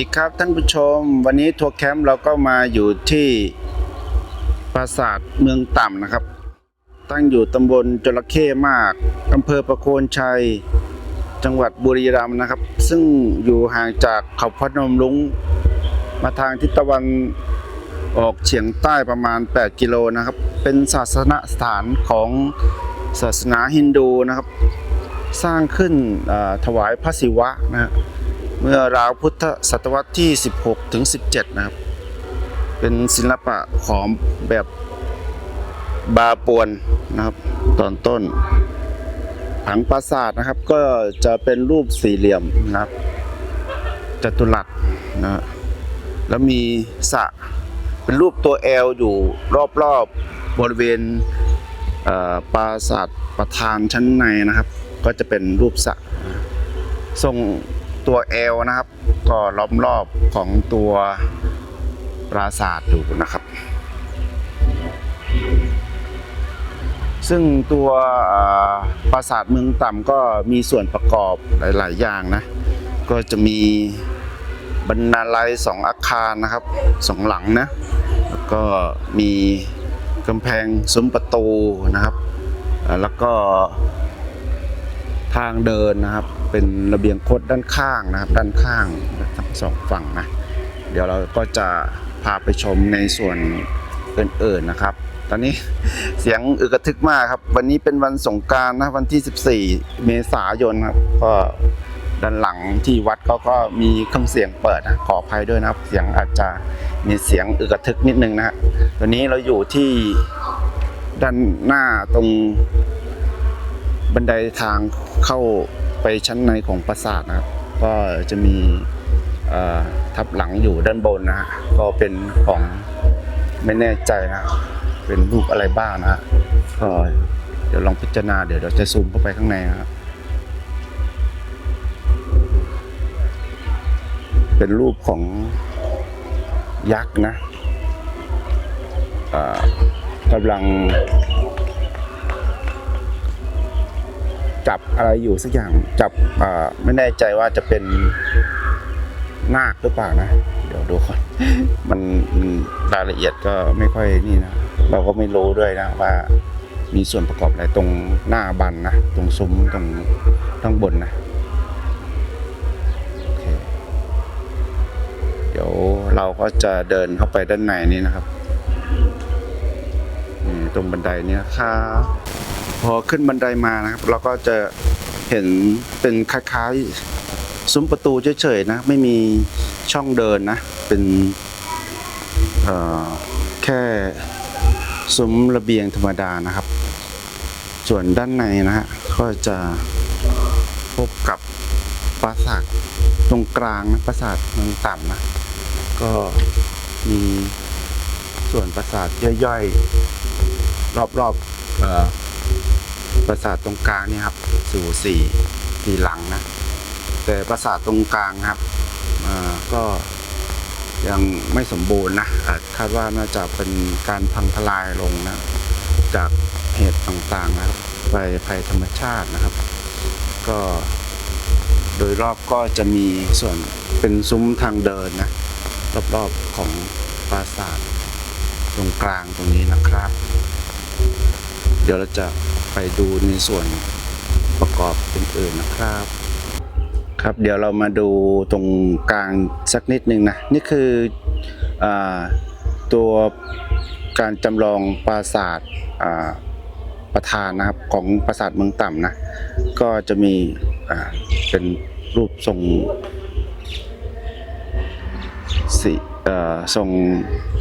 ดีครับท่านผู้ชม วันนี้ทัวร์แคมป์เราก็มาอยู่ที่ปราสาทเมืองต่ำนะครับ ตั้งอยู่ตำบลจระเข้มากอำเภอประโคนชัย จังหวัดบุรีรัมย์นะครับ ซึ่งอยู่ห่างจากเขาพนมลุงมาทางทิศตะวันออกเฉียงใต้ประมาณ 8 กิโลนะครับ เป็นศาสนสถานของศาสนาฮินดูนะครับ สร้างขึ้นถวายพระศิวะนะฮะ เมื่อราวพุทธศตวรรษที่ 16ถึง17 นะครับ เป็นศิลปะของแบบบาปวนนะครับ ตอนต้น ผังปราสาทนะครับก็จะเป็นรูปสี่เหลี่ยมนะครับจัตุรัสนะแล้วมีสระเป็นรูปตัวแอลอยู่รอบๆบริเวณเปราสาทประธานชั้นในนะครับ ก็จะเป็นรูปสระทรง ตัวเอลนะครับ ก็ล้อมรอบของตัวปราสาทอยู่นะครับ ซึ่งตัวปราสาทเมืองต่ำก็มีส่วนประกอบหลาย ๆ อย่างนะ ก็จะมีบรรณาลัยสองอาคารนะครับสองหลังนะแล้วก็มีกำแพงซุ้มประตูนะครับ แล้วก็ทางเดินนะครับ เป็นระเบียงคดด้านข้างนะครับ ด้านข้างทั้งสองฝั่งนะเดี๋ยวเราก็จะพาไปชมในส่วนอื่นๆนะครับ ตอนนี้เสียงอึกระทึกมากครับ วันนี้เป็นวันสงการนะวันที่ 14 เมษายนครับก็ด้านหลังที่วัดเขาก็มีเครื่องเสียงเปิดนะขออภัยด้วยนะครับ เสียงอาจจะมีเสียงอึกระทึกนิดนึงนะฮะตอนนี้เราอยู่ที่ด้านหน้าตรงบันไดทางเข้า ไปชั้นในของปราสาทนะครับ ก็จะมีทับหลังอยู่ด้านบนนะฮะก็เป็นของไม่แน่ใจนะเป็นรูปอะไรบ้างนะฮะก็เดี๋ยวลองพิจารณาเดี๋ยวเราจะซูมเข้าไปข้างในนะครับเป็นรูปของยักษ์นะกำลัง จับอะไรอยู่สักอย่างจับไม่แน่ใจว่าจะเป็นนาคหรือเปล่านะ เดี๋ยวดูก่อนมันรายละเอียดก็ไม่ค่อยนี่นะเราก็ไม่รู้ด้วยนะว่า มีส่วนประกอบอะไรตรงหน้าบันนะตรงซุ้มตรงข้างบนนะเเดี๋ยวเราก็จะเดินเข้าไปด้านในนี้นะครับนี่ตรงบันไดเนี้ครับ พอขึ้นบันไดมานะครับ เราก็จะเห็นเป็นคล้ายๆซุ้มประตูเฉยๆนะ ไม่มีช่องเดินนะ เป็นแค่ซุ้มระเบียงธรรมดานะครับ ส่วนด้านในนะฮะก็จะพบกับปราสาทตรงกลางนะปราสาทเมืองต่ำนะก็มีส่วนปราสาทย่อยๆ รอบๆ ปราสาทตรงกลางเนี่ยครับสู่สี่สี่หลังนะ แต่ปราสาทตรงกลางครับก็ยังไม่สมบูรณ์นะคาดว่าน่าจะเป็นการพังทลายลงนะ จากเหตุต่างๆนะครับไปภัยธรรมชาตินะครับ ก็โดยรอบก็จะมีส่วนเป็นซุ้มทางเดินนะรอบๆของปราสาทตรงกลางตรงนี้นะครับ เดี๋ยวเราจะ ไปดูในส่วนประกอบอื่นๆนะครับ ครับเดี๋ยวเรามาดูตรงกลางสักนิดนึงนะ นี่คืออตัวการจำลองปราสาทประธานนะครับของปราสาทเมืองต่ำนะ ก็จะมีเป็นรูปทรงสีเอ่อทรง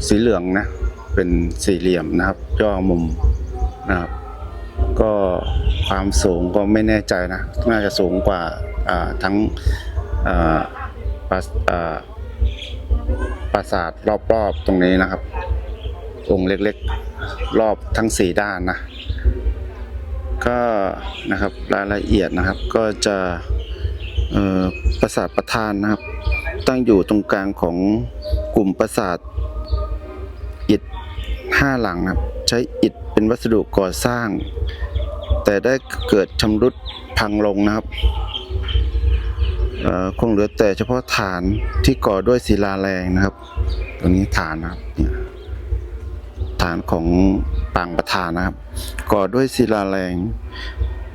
สีเหลืองนะ เป็นสี่เหลี่ยมนะครับย่อมุมนะครับ ความสูงก็ไม่แน่ใจนะ น่าจะสูงกว่าทั้งปราอ่าปราสาทรอบๆตรงนี้นะครับ องค์เล็กๆ รอบทั้งสี่ด้านนะ ก็นะครับรายละเอียดนะครับก็จะปราสาทประธานนะครับ ตั้งอยู่ตรงกลางของกลุ่มปราสาทอิฐห้าหลังนะครับ ใช้อิฐเป็นวัสดุก่อสร้าง แต่ได้เกิดชำรุดพังลงนะครับคงเหลือแต่เฉพาะฐานที่ก่อด้วยศิลาแรงนะครับ ตรงนี้ฐานนะครับฐานของปางประธานนะครับ ก่อด้วยศิลาแรง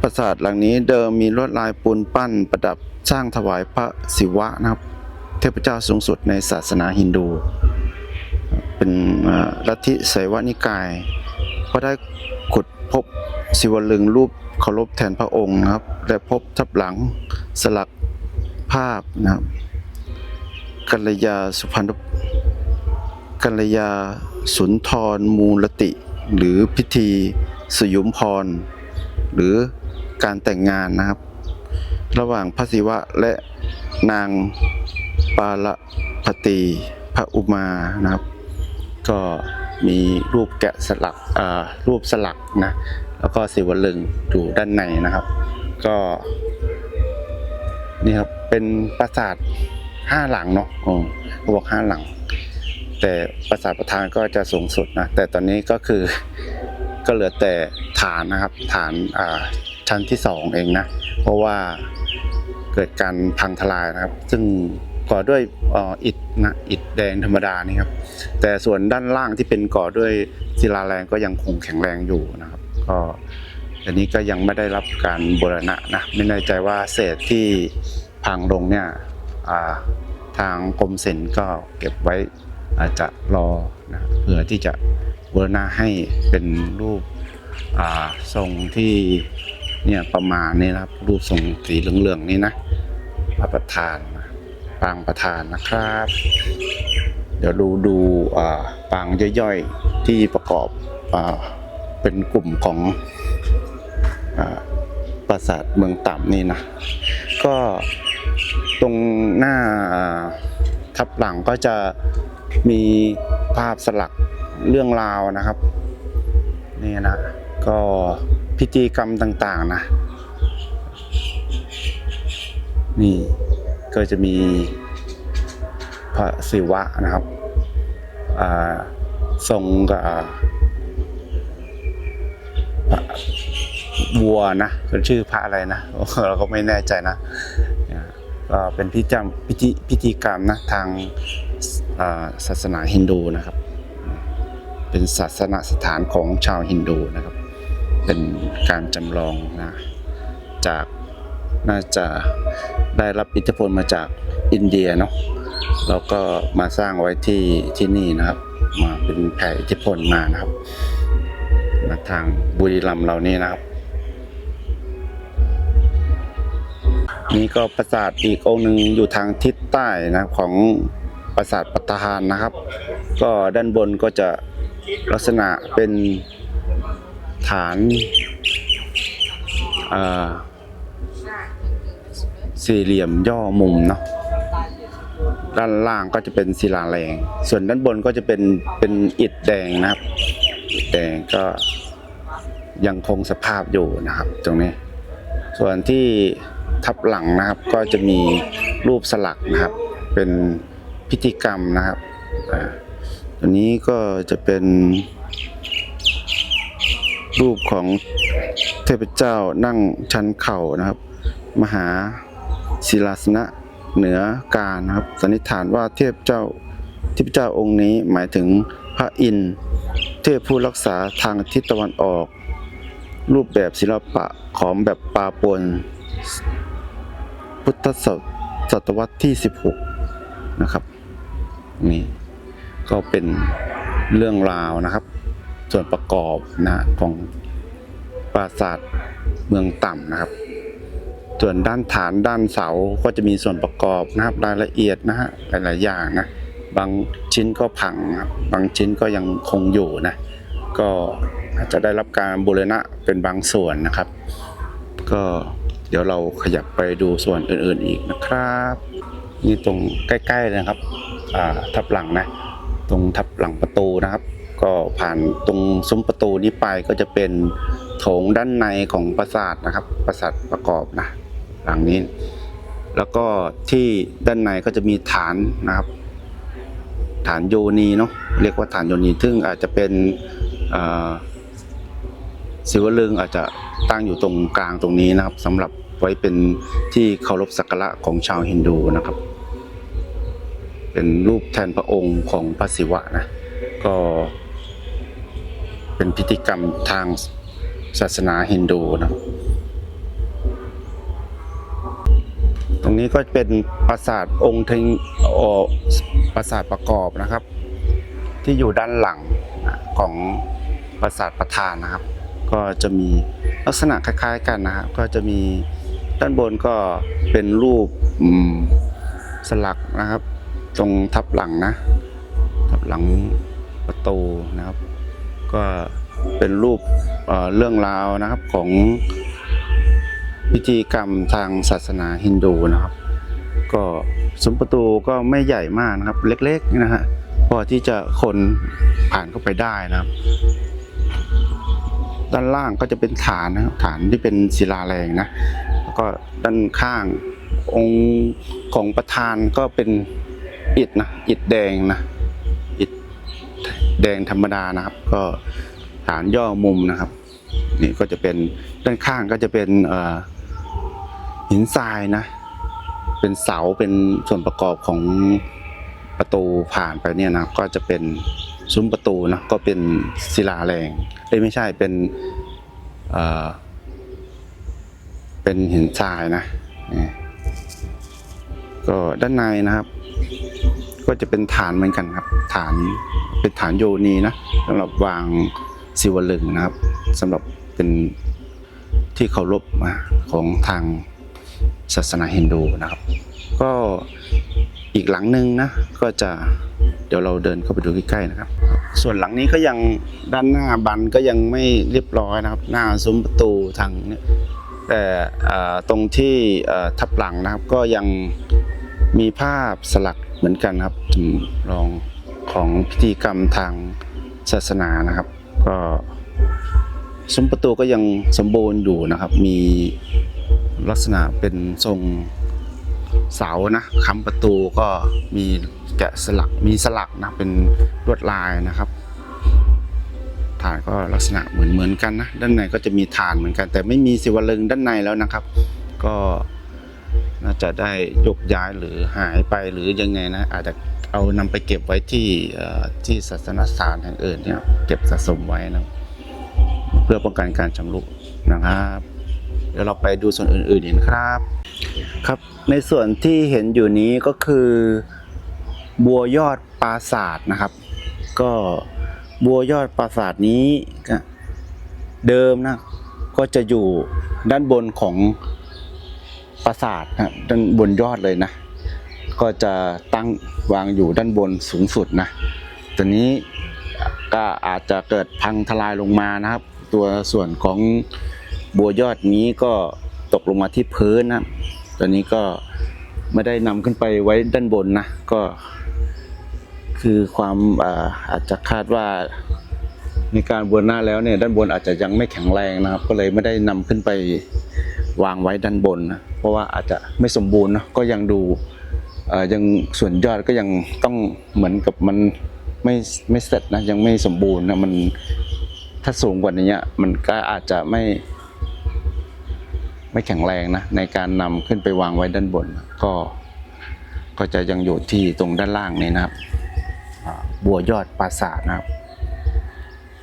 ปราสาทหลังนี้เดิมมีลวดลายปูนปั้นประดับสร้างถวายพระศิวะนะครับ เทพเจ้าสูงสุดในศาสนาฮินดู เป็นลัทธิไสวนิกาย ก็ได้ขุดพบศิวลึงรูปเคารพแทนพระองค์นะครับ และพบทับหลังสลักภาพนะครับกัลยาสุพรรณกัลยาสุนทรมูลติ หรือพิธีสยุมพร หรือการแต่งงานนะครับ ระหว่างพระศิวะและนางปาลพตีพระอุมานะครับ ก็ มีรูปแกะสลักรูปสลักนะแล้วก็ศิวลึงอยู่ด้านในนะครับ ก็นี่ครับเป็นปราสาทห้าหลังเนาะอ๋อเขาบอกห้าหลัง แต่ปราสาทประธานก็จะสูงสุดนะแต่ตอนนี้ก็คือก็เหลือแต่ฐานนะครับ ฐานอ่าชั้นที่สองเองนะเพราะว่าเกิดการพังทลายนะครับ ซึ่ง ก่อด้วยอิฐนะอิฐแดงธรรมดานี่ครับแต่ส่วนด้านล่างที่เป็นก่อด้วยศิลาแรงก็ยังคงแข็งแรงอยู่นะครับ ก็อันนี้ก็ยังไม่ได้รับการบูรณะนะไม่แน่ใจว่าเศษที่พังลงเนี่ยทางกรมศิลป์ก็เก็บไว้อาจจะรอนะเพื่อที่จะบูรณะให้เป็นรูปทรงที่เนี่ยประมาณนี้นะครับ รูปทรงสีเหลืองๆนี่นะพระประธาน ปางประธานนะครับ เดี๋ยวดูดูปางย่อยๆที่ประกอบอเป็นกลุ่มของอปราสาทเมืองต่ำนี่นะ ก็ตรงหน้าทับหลังก็จะมีภาพสลักเรื่องราวนะครับนี่นะก็พิธีกรรมต่าง ๆ นะ นี่ ก็จะมีพระศิวะนะครับทรงกับวัวนะเป็นชื่อพระอะไรนะเราก็ไม่แน่ใจนะเนี่ยก็เป็นพิธีกรรมพิธีพิธีกรรมนะทางศาสนาฮินดูนะครับ เป็นศาสนสถานของชาวฮินดูนะครับ เป็นการจำลองนะจาก น่าจะได้รับอิทธิพลมาจากอินเดียเนาะแล้วก็มาสร้างไว้ที่ที่นี่นะครับ มาเป็นแผ่อิทธิพลมานะครับ มาทางบุรีรัมย์เรานี่นะครับ นี่ก็ปราสาทอีกองค์หนึ่งอยู่ทางทิศใต้นะครับของปราสาทปัตตาหารนะครับ ก็ด้านบนก็จะลักษณะเป็นฐานอ่า สี่เหลี่ยมย่อมุมเนาะด้านล่างก็จะเป็นศิลาแรง ส่วนด้านบนก็จะเป็นเป็นอิฐแดงนะครับอิฐแดงก็ยังคงสภาพอยู่นะครับ ตรงนี้ ส่วนที่ทับหลังนะครับก็จะมีรูปสลักนะครับ เป็นพิธีกรรมนะครับอ่าตัวนี้ก็จะเป็นรูปของเทพเจ้านั่งชันเข่านะครับ มหา ศิลาสนะเหนือการนะครับสันนิษฐานว่าเทพเจ้าเทพเจ้าองค์นี้หมายถึงพระอินทร์เทพผู้รักษาทางทิศตะวันออก รูปแบบศิลปะของแบบปาปนพุทธศตวรรษที่ 16 นะครับนี่ก็เป็นเรื่องราวนะครับ ส่วนประกอบนะของปราสาทเมืองต่ำนะครับ ส่วนด้านฐานด้านเสาก็จะมีส่วนประกอบนะครับรายละเอียดนะฮะหลายๆอย่างนะบางชิ้นก็พังครับบางชิ้นก็ยังคงอยู่นะก็อาจจะได้รับการบูรณะเป็นบางส่วนนะครับ ก็เดี๋ยวเราขยับไปดูส่วนอื่นๆอีกนะครับนี่ตรงใกล้ๆนะครับทับหลังนะตรงทับหลังประตูนะครับ ก็ผ่านตรงซุ้มประตูนี้ไปก็จะเป็นโถงด้านในของปราสาทนะครับ ปราสาทประกอบนะ หลังนี้ แล้วก็ที่ด้านในก็จะมีฐานนะครับ ฐานโยนีเนาะเรียกว่าฐานโยนีซึ่งอาจจะเป็นศิวลึงอาจจะตั้งอยู่ตรงกลางตรงนี้นะครับสำหรับไว้เป็นที่เคารพสักการะของชาวฮินดูนะครับ เป็นรูปแทนพระองค์ของพระศิวะนะก็เป็นพิธีกรรมทางศาสนาฮินดูนะครับ ตรงนี้ก็เป็นปราสาทองค์ทงปราสาทประกอบนะครับ ที่อยู่ด้านหลังของปราสาทประธานนะครับ ก็จะมีลักษณะคล้ายๆกันนะครับก็จะมีด้านบนก็เป็นรูปสลักนะครับ ตรงทับหลังนะทับหลังประตูนะครับ ก็เป็นรูปเเรื่องราวนะครับของ พิธีกรรมทางศาสนาฮินดูนะครับ ก็ซุ้มประตูก็ไม่ใหญ่มากนะครับ เล็กๆนะฮะพอที่จะคนผ่านเข้าไปได้นะครับ ด้านล่างก็จะเป็นฐานนะครับฐานที่เป็นศิลาแรงนะแล้วก็ด้านข้างองค์ของประธานก็เป็นอิฐนะอิฐแดงนะอิฐแดงธรรมดานะครับ ก็ฐานย่อมุมนะครับนี่ก็จะเป็นด้านข้างก็จะเป็นเอ่อ หินทรายนะ เป็นเสาเป็นส่วนประกอบของประตูผ่านไปเนี่ยนะก็จะเป็นซุ้มประตูนะก็เป็นศิลาแรงเอ้ยไม่ใช่เป็นเอ่อเป็นหินทรายนะนี่ก็ด้านในนะครับ ก็จะเป็นฐานเหมือนกันครับ ฐานเป็นฐานโยนีนะสำหรับวางศิวลึงนะครับสำหรับเป็นที่เคารพของทาง ศาสนาฮินดูนะครับ ก็อีกหลังหนึ่งนะก็จะเดี๋ยวเราเดินเข้าไปดูใกล้ๆนะครับ ส่วนหลังนี้ก็ยังด้านหน้าบันก็ยังไม่เรียบร้อยนะครับ หน้าซุ้มประตูทางเนี้ยแต่ตรงที่ทับหลังนะครับก็ยังมีภาพสลักเหมือนกันครับจำลองของพิธีกรรมทางศาสนานะครับ ก็ซุ้มประตูก็ยังสมบูรณ์อยู่นะครับ มี ลักษณะเป็นทรงเสานะค้ำประตูก็มีแกะสลักมีสลักนะเป็นลวดลายนะครับฐานก็ลักษณะเหมือนเหมือนกันนะด้านในก็จะมีฐานเหมือนกัน แต่ไม่มีศิวลึงด้านในแล้วนะครับ ก็น่าจะได้ยกย้ายหรือหายไปหรือยังไงนะอาจจะเอานำไปเก็บไว้ที่ที่ศาสนสถานแห่งอื่นเนี่ยเก็บสะสมไว้นะเพื่อป้องกันการชำรุนะครับ เดี๋ยวเราไปดูส่วนอื่นๆอีกนครับ ครับ ในส่วนที่เห็นอยู่นี้ก็คือ บัวยอดปราศาสนะครับ ก็บัวยอดปราศาสนี้เดิมนะก็จะอยู่ด้านบนของปราสาทนะด้านบนยอดเลยนะ ก็จะตั้งวางอยู่ด้านบนสูงสุดนะตอนนี้ก็อาจจะเกิดพังทลายลงมานะครับ ตัวส่วนของ บัวยอดนี้ก็ตกลงมาที่พื้นนะตอนนี้ก็ไม่ได้นำขึ้นไปไว้ด้านบนนะ ก็คือความอาอาจจะคาดว่าในการบวนหน้าแล้วเนี่ยด้านบนอาจจะยังไม่แข็งแรงนะครับ ก็เลยไม่ได้นำขึ้นไปวางไว้ด้านบนนะเพราะว่าอาจจะไม่สมบูรณ์นะก็ยังดูยังส่วนยอดก็ยังต้องเหมือนกับมันไม่ไม่เสร็จนะยังไม่สมบูรณ์นะมันถ้าสูงกว่านี้มันก็อาจจะไม่ ไม่แข็งแรงนะในการนำขึ้นไปวางไว้ด้านบน ก็ก็จะยังอยู่ที่ตรงด้านล่างนี้นะครับบัวยอดปราสาทนะครับ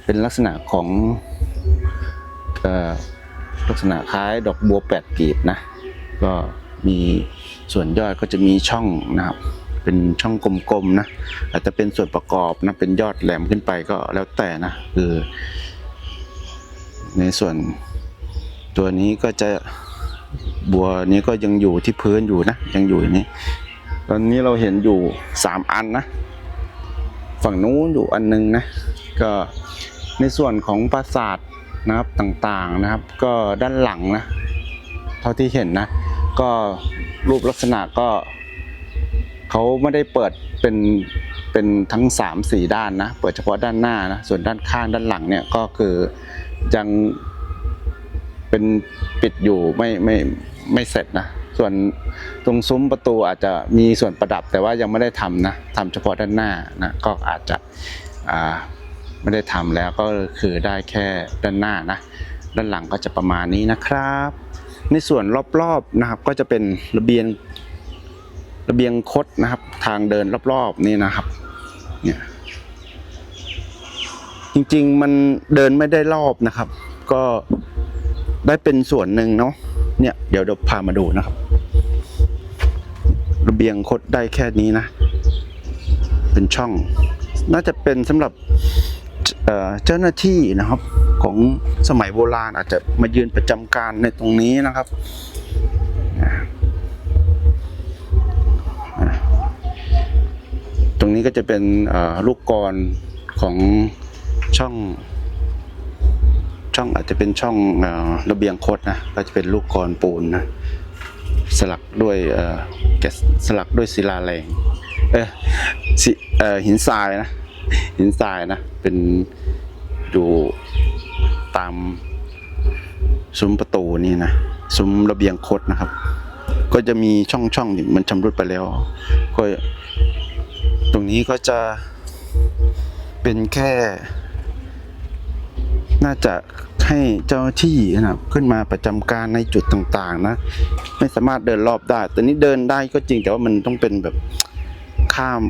เป็นลักษณะของเอ่อลักษณะคล้ายดอกบัวแปดกีบนะก็มีส่วนยอดก็จะมีช่องนะครับ เป็นช่องกลมๆนะอาจจะเป็นส่วนประกอบนะเป็นยอดแหลมขึ้นไปก็แล้วแต่นะคือในส่วน ตัวนี้ก็จะบัวนี้ก็ยังอยู่ที่พื้นอยู่นะ ยังอยู่อย่างนี้ ตอนนี้เราเห็นอยู่สามอันนะ ฝั่งนู้นอยู่อันหนึงนะ ก็ในส่วนของปราสาทนะครับต่างๆนะครับ ก็ด้านหลังนะ เท่าที่เห็นนะ ก็รูปลักษณะก็เขาไม่ได้เปิดเป็นเป็นทั้งสามสี่ด้านนะ เปิดเฉพาะด้านหน้านะ ส่วนด้านข้างด้านหลังเนี่ยก็คือยัง เป็นปิดอยู่ไม่ไม่ไม่เสร็จนะส่วนตรงซุ้มประตูอาจจะมีส่วนประดับแต่ว่ายังไม่ได้ทำนะทำเฉพาะด้านหน้านะก็อาจจะอ่าไม่ได้ทำแล้วก็คือได้แค่ด้านหน้านะด้านหลังก็จะประมาณนี้นะครับ ในส่วนรอบๆนะครับก็จะเป็นระเบียงระเบียงคดนะครับ ทางเดินรอบๆนี่นะครับเนี่ยจริงๆมันเดินไม่ได้รอบนะครับ ก็ ได้เป็นส่วนหนึ่งเนาะเนี่ยเดี๋ยวเดี๋ยวพามาดูนะครับ ระเบียงคดได้แค่นี้นะ เป็นช่อง น่าจะเป็นสำหรับเจ้าหน้าที่นะครับของสมัยโบราณอาจจะมายืนประจำการในตรงนี้นะครับตรงนี้ก็จะเป็นลูกกรของช่อง ช่องอาจจะเป็นช่องระเบียงคดนะก็จะเป็นลูกกรปูนนะสลักด้วยแกะสลักด้วยศิลาแรงเออสิเออหินทรายนะหินทรายนะเป็นอยู่ตามซุ้มประตูนี่นะซุ้มระเบียงคดนะครับ ก็จะมีช่องช่องมันชำรุดไปแล้ว ก็ตรงนี้ก็จะเป็นแค่ น่าจะให้เจ้าที่นะครับขึ้นมาประจำการในจุดต่างๆนะ ไม่สามารถเดินรอบได้แต่นี้เดินได้ก็จริงแต่ว่ามันต้องเป็นแบบข้าม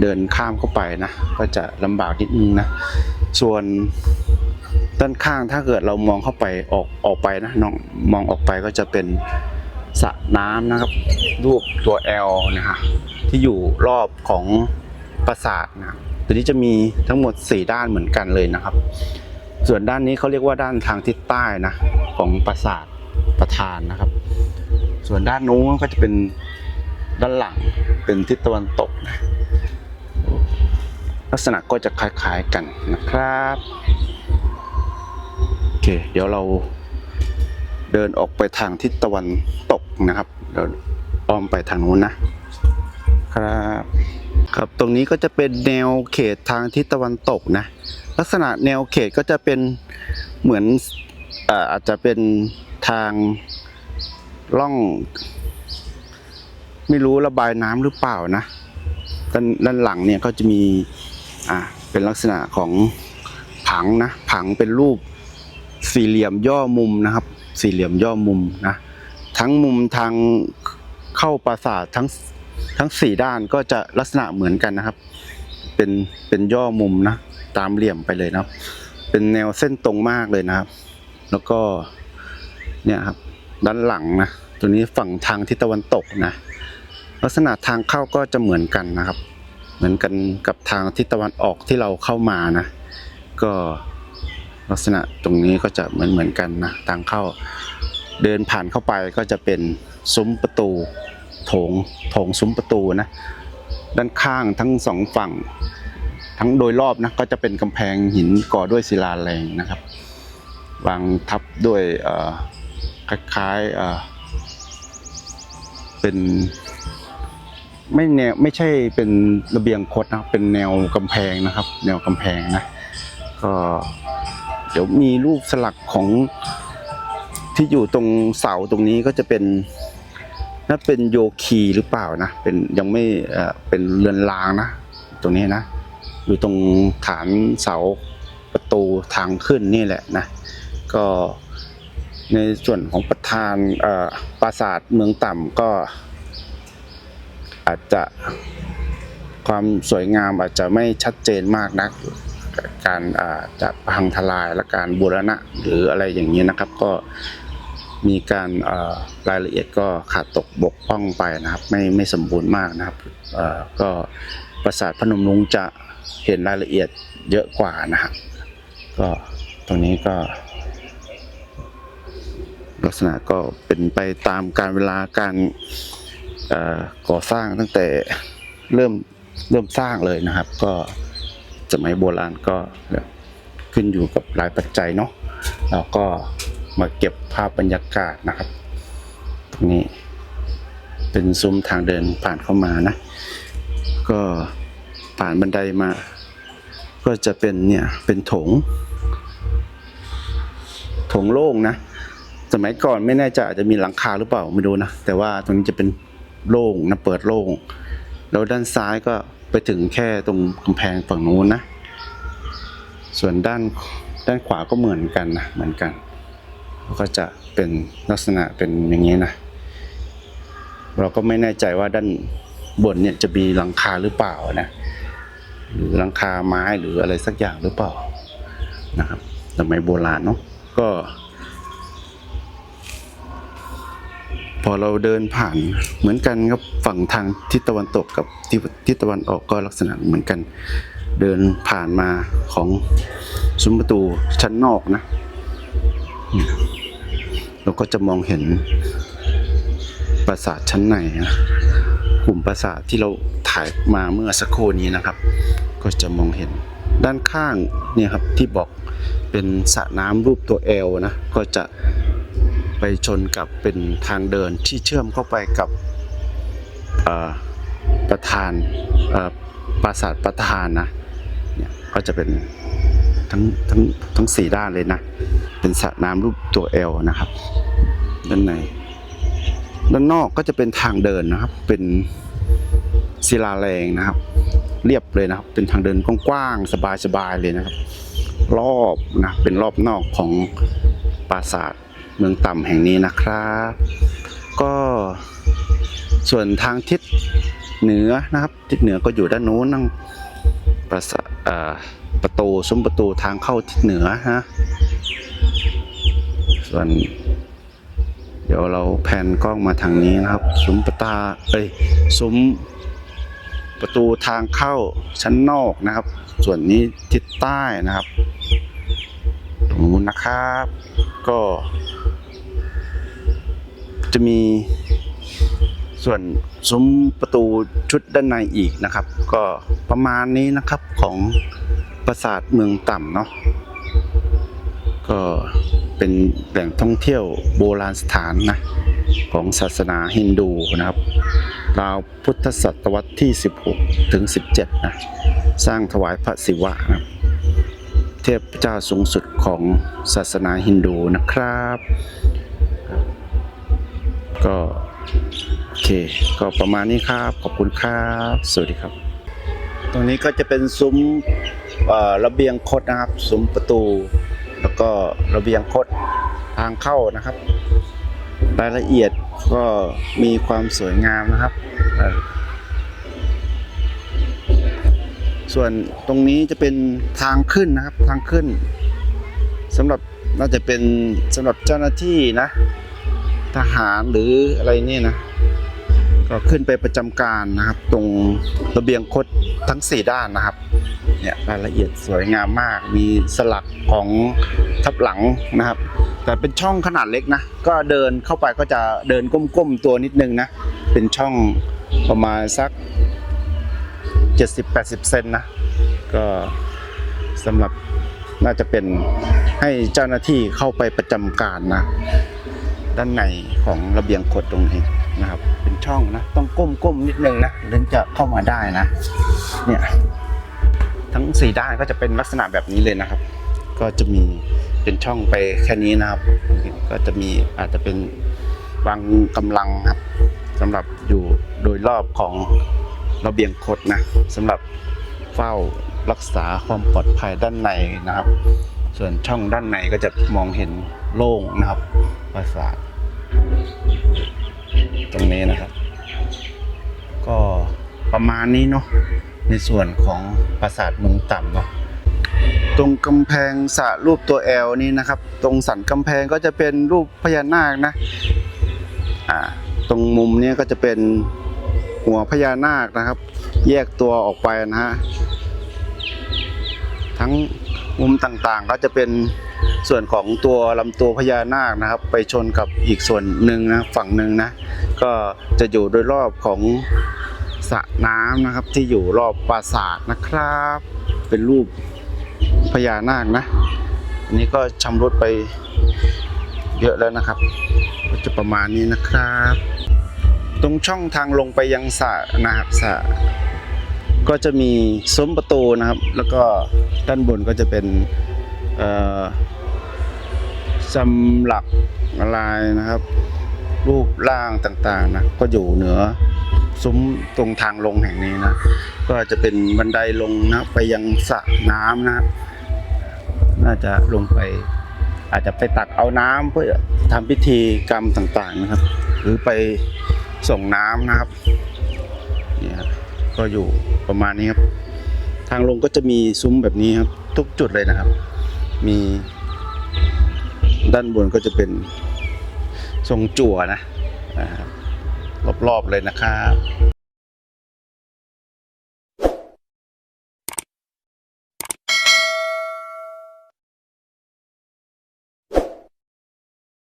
เดินข้ามเข้าไปนะ ก็จะลำบากนิดนึงนะ ส่วนด้านข้างถ้าเกิดเรามองเข้าไปออกออกไปนะน้องมองออกไปก็จะเป็นสระน้ำนะครับ รูปตัว L นะฮะที่อยู่รอบของปราสาทนะตัวนี้จะมีทั้งหมด 4 ด้านเหมือนกันเลยนะครับ ส่วนด้านนี้เขาเรียกว่าด้านทางทิศใต้นะของปราสาทประธานนะครับ ส่วนด้านนู้นก็จะเป็นด้านหลังเป็นทิศตะวันตกนะลักษณะก็จะคล้ายๆกันนะครับโอเคเดี๋ยวเราเดินออกไปทางทิศตะวันตกนะครับเดี๋ยวอ้อมไปทางนู้นนะครับ ครับตรงนี้ก็จะเป็นแนวเขตทางทิศตะวันตกนะ ลักษณะแนวเขตก็จะเป็นเหมือนเอ่ออาจจะเป็นทางล่อง ไม่รู้ระบายน้ำหรือเปล่านะด้านด้านหลังเนี่ยก็จะมีอ่าเป็นลักษณะของผังนะผังเป็นรูปสี่เหลี่ยมย่อมุมนะครับ สี่เหลี่ยมย่อมุมนะทั้งมุมทางเข้าปราสาททั้งทั้งสี่ด้านก็จะลักษณะเหมือนกันนะครับ เป็นเป็นย่อมุมนะ ตามเหลี่ยมไปเลยนะครับ เป็นแนวเส้นตรงมากเลยนะครับ แล้วก็เนี่ยครับด้านหลังนะตัวนี้ฝั่งทางทิศตะวันตกนะ ลักษณะทางเข้าก็จะเหมือนกันนะครับ เหมือนกันกับทางทิศตะวันออกที่เราเข้ามานะ ก็ลักษณะตรงนี้ก็จะเหมือนเหมือนกันนะทางเข้าเดินผ่านเข้าไปก็จะเป็นซุ้มประตูโถงโถงซุ้มประตูนะ ด้านข้างทั้งสองฝั่ง ทั้งโดยรอบนะก็จะเป็นกำแพงหินก่อด้วยศิลาแรงนะครับวางทับด้วยคล้ายๆเป็นไม่แนวไม่ใช่เป็นระเบียงคดนะครับเป็นแนวกำแพงนะครับ แนวกำแพงนะก็เดี๋ยวมีรูปสลักของที่อยู่ตรงเสาตรงนี้ก็จะเป็นน่าเป็นโยคีหรือเปล่านะเป็นยังไม่เอ่อเป็นเรือนรางนะ ตรงนี้นะ อยู่ตรงฐานเสาประตูทางขึ้นนี่แหละนะ ก็ในส่วนของประธานปราสาทเมืองต่ำก็ อาจจะความสวยงามอาจจะไม่ชัดเจนมากนัก การอาจะพังทลายและการบูรณะหรืออะไรอย่างนี้นะครับ ก็มีการรายละเอียดก็ขาดตกบกพร่องไปนะครับ ไม่ไม่สมบูรณ์มากนะครับก็ปราสาทพนมรุ้งจะ เห็นรายละเอียดเยอะกว่านะครับก็ตรงนี้ก็ ลักษณะก็เป็นไปตามการเวลาการก่อสร้างตั้งแต่เริ่มเริ่มสร้างเลยนะครับ ก็สมัยโบราณก็ขึ้นอยู่กับหลายปัจจัยเนาะเราก็มาเก็บภาพบรรยากาศนะครับตรงนี้เป็นซุ้มทางเดินผ่านเข้ามานะ ก็ ผ่านบันไดมา ก็จะเป็นเนี่ยเป็นโถงโถงโล่งนะ สมัยก่อนไม่แน่ใจอาจจะมีหลังคาหรือเปล่าไม่รู้นะ แต่ว่าตรงนี้จะเป็นโล่งนะเปิดโล่ง แล้วด้านซ้ายก็ไปถึงแค่ตรงกำแพงฝั่งนู้นนะ ส่วนด้านด้านขวาก็เหมือนกันนะเหมือนกัน ก็จะเป็นลักษณะเป็นอย่างนี้นะ เราก็ไม่แน่ใจว่าด้านบนเนี่ยจะมีหลังคาหรือเปล่านะ หรือหลังคาไม้หรืออะไรสักอย่างหรือเปล่านะครับสมัยโบราณเนาะก็ พอเราเดินผ่านเหมือนกันครับฝั่งทางทิศตะวันตกกับทิศทิศตะวันออกก็ลักษณะเหมือนกัน เดินผ่านมาของซุ้มประตูชั้นนอกนะเราก็จะมองเห็นปราสาทชั้นในนะกลุ่มปราสาทที่เราถ่ายมาเมื่อสักครู่นี้นะครับ ก็จะมองเห็นด้านข้างเนี่ยครับที่บอกเป็นสระน้ำรูปตัวเอลนะก็จะไปชนกับเป็นทางเดินที่เชื่อมเข้าไปกับประธานปราสาทประธานนะเนี่ยก็จะเป็นทั้งทั้งทั้งสี่ด้านเลยนะ เป็นสระน้ำรูปตัวเอลนะครับ ด้านใน ด้านนอกก็จะเป็นทางเดินนะครับเป็น ศิลาแรงนะครับ เรียบเลยนะครับ เป็นทางเดินกว้างๆสบายๆเลยนะครับ รอบนะเป็นรอบนอกของปราสาทเมืองต่ำแห่งนี้นะครับ ก็ส่วนทางทิศเหนือนะครับ ทิศเหนือก็อยู่ด้านนู้นนั่งปราสาทประตูซุ้มประตูทางเข้าทิศเหนือนะส่วน เดี๋ยวเราแพนกล้องมาทางนี้นะครับ ซุ้มประตาเอ้ยซุ้ม ประตูทางเข้าชั้นนอกนะครับ ส่วนนี้ทิศใต้นะครับตรงนู้นนะครับ ก็ จะมีส่วนซุ้มประตูชุดด้านในอีกนะครับ ก็ประมาณนี้นะครับของปราสาทเมืองต่ำเนาะก็เป็นแหล่งท่องเที่ยวโบราณสถานนะของศาสนาฮินดูนะครับ ราวพุทธศตวรรษที่ 16 ถึง 17 นะ สร้างถวายพระศิวะนะเทพเจ้าสูงสุดของศาสนาฮินดูนะครับ ก็โอเค ก็ประมาณนี้ครับ ขอบคุณครับ สวัสดีครับ ตรงนี้ก็จะเป็นซุ้มระเบียงคดนะครับ ซุ้มประตู แล้วก็ระเบียงคดทางเข้านะครับ รายละเอียด ก็มีความสวยงามนะครับ ส่วนตรงนี้จะเป็นทางขึ้นนะครับทางขึ้นสำหรับน่าจะเป็นสำหรับเจ้าหน้าที่นะ ทหารหรืออะไรนี่นะ ก็ขึ้นไปประจำการนะครับ ตรงระเบียงคดทั้ง 4 ด้านนะครับเนี่ยรายละเอียดสวยงามมาก มีสลักของทับหลังนะครับ แต่เป็นช่องขนาดเล็กนะ ก็เดินเข้าไปก็จะเดินก้มๆตัวนิดนึงนะ เป็นช่องประมาณสัก 70-80 เซนนะ ก็สำหรับน่าจะเป็นให้เจ้าหน้าที่เข้าไปประจำการนะ ด้านในของระเบียงคดตรงนี้นะครับ เป็นช่องนะ ต้องก้มๆนิดนึงนะถึงจะเข้ามาได้นะ เนี่ยทั้งสี่ด้านก็จะเป็นลักษณะแบบนี้เลยนะครับ ก็จะมี เป็นช่องไปแค่นี้นะครับ ก็จะมีอาจจะเป็นวางกำลังครับสำหรับอยู่โดยรอบของระเบียงคดนะสำหรับเฝ้ารักษาความปลอดภัยด้านในนะครับ ส่วนช่องด้านในก็จะมองเห็นโล่งนะครับปราสาทตรงนี้นะครับ ก็ประมาณนี้เนาะในส่วนของปราสาทเมืองต่ำเนาะ ตรงกำแพงสะรูปตัวแอลนี่นะครับ ตรงสันกำแพงก็จะเป็นรูปพญานาคนะอ่าตรงมุมนี้ก็จะเป็นหัวพญานาคนะครับ แยกตัวออกไปนะฮะทั้งมุมต่างๆก็จะเป็นส่วนของตัวลำตัวพญานาคนะครับ ไปชนกับอีกส่วนหนึ่งนะฝั่งหนึ่งนะ ก็จะอยู่โดยรอบของสระน้ำนะครับที่อยู่รอบปราสาทนะครับ เป็นรูป พญานาคนะ อันนี้ก็ชำรุดไปเยอะแล้วนะครับ ก็จะประมาณนี้นะครับ ตรงช่องทางลงไปยังสระนะครับสระก็จะมีซุ้มประตูนะครับ แล้วก็ด้านบนก็จะเป็นสำหลักลายนะครับ รูปร่างต่างๆนะก็อยู่เหนือ ซุ้มตรงทางลงแห่งนี้นะก็จะเป็นบันไดลงนะไปยังสระน้ำนะน่าจะลงไป อาจจะไปตักเอาน้ำเพื่อทำพิธีกรรมต่างๆนะครับ หรือไปส่งน้ำนะครับเนี่ยครับก็อยู่ประมาณนี้ครับ ทางลงก็จะมีซุ้มแบบนี้ครับ ทุกจุดเลยนะครับ มี ด้านบนก็จะเป็นทรงจั่วนะอ่า รอบๆเลยนะครับ